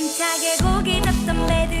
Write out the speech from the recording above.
힘차게 고개 잡던 배드